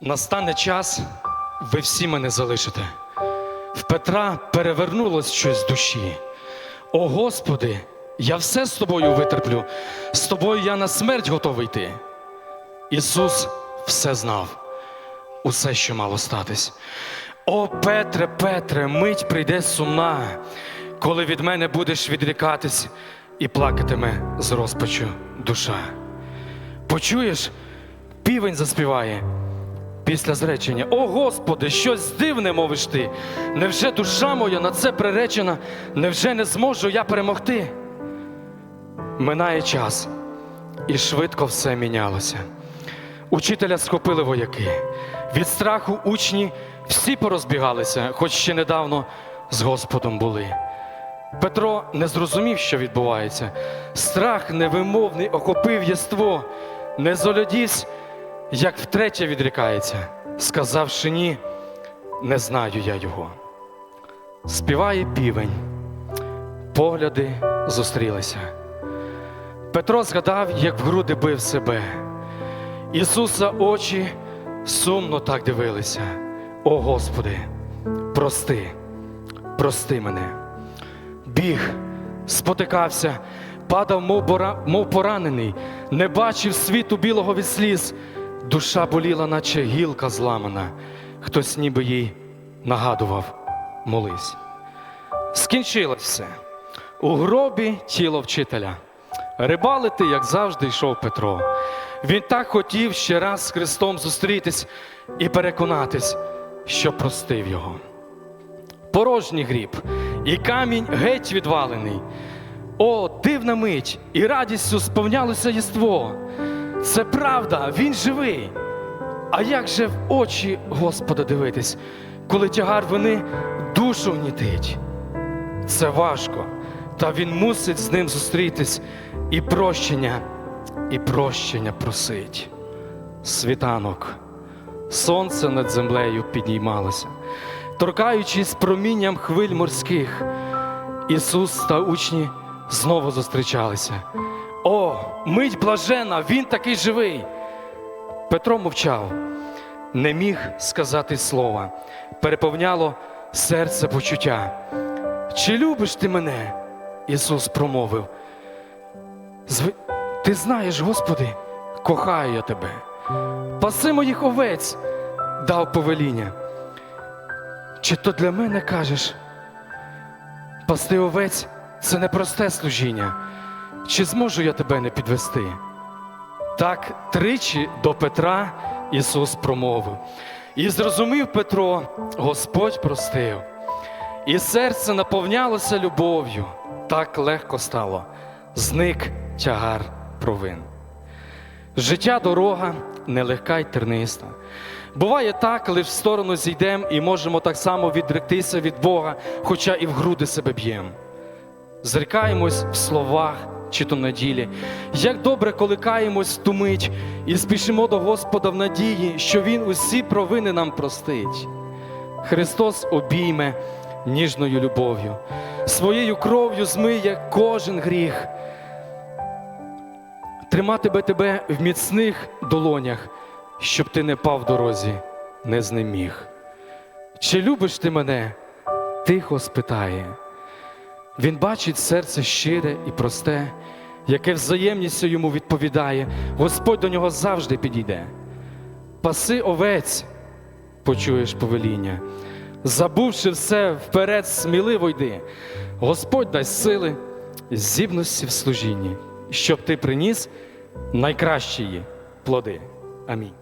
Настане час, ви всі мене залишите. В Петра перевернулось щось з душі. О Господи, я все з тобою витерплю, з тобою я на смерть готовий йти. Ісус все знав, усе, що мало статись. О Петре, Петре, мить прийде сумна, коли від мене будеш відрікатись і плакатиме з розпачу душа. Почуєш, півень заспіває після зречення. О Господи, щось дивне мовиш ти. Невже душа моя на це приречена? Невже не зможу я перемогти? Минає час, і швидко все мінялося. Учителя схопили вояки. Від страху учні всі порозбігалися, хоч ще недавно з Господом були. Петро не зрозумів, що відбувається. Страх невимовний охопив єство, не золодівсь, як втретє відрікається, сказавши ні, не знаю я його. Співає півень, погляди зустрілися. Петро згадав, як в груди бив себе. Ісуса очі сумно так дивилися. О Господи, прости, прости мене. Біг, спотикався, падав, мов, поранений, не бачив світу білого від сліз. Душа боліла, наче гілка зламана. Хтось ніби їй нагадував, молись. Скінчилось все. У гробі тіло вчителя. Рибалити, як завжди, йшов Петро. Він так хотів ще раз з Христом зустрітись і переконатись, що простив його. Порожній гріб, і камінь геть відвалений. О, дивна мить, і радістю сповнялося єство. Це правда, він живий. А як же в очі Господа дивитись, коли тягар вини душу гнітить? Це важко, та він мусить з ним зустрітись і прощення, і прощення просить. Світанок, сонце над землею підіймалося, торкаючись промінням хвиль морських, Ісус та учні знову зустрічалися. О, мить блажена, він такий живий. Петро мовчав, не міг сказати слова, переповняло серце почуття. Чи любиш ти мене? Ісус промовив. Ти знаєш, Господи, кохаю я тебе. Паси моїх овець дав повеління. Чи то для мене кажеш? Пасти овець це непросте служіння. Чи зможу я тебе не підвести? Так тричі до Петра Ісус промовив. І зрозумів Петро, Господь простив. І серце наповнялося любов'ю, так легко стало, зник тягар провин. Життя дорога нелегка й терниста. Буває так, лиш в сторону зійдем і можемо так само відректися від Бога, хоча і в груди себе б'єм. Зрікаємось в словах чи то на. Як добре, коли каємось ту мить і спішимо до Господа в надії, що Він усі провини нам простить. Христос обійме ніжною любов'ю, своєю кров'ю змиє кожен гріх. Триматиме тебе в міцних долонях, щоб ти не пав в дорозі, не знеміг. Чи любиш ти мене? Тихо спитає. Він бачить серце щире і просте, яке взаємністю йому відповідає, Господь до нього завжди підійде. Паси овець, почуєш повеління, забувши все, вперед сміливо йди. Господь дасть сили, зібності в служінні, щоб ти приніс найкращі плоди. Амінь.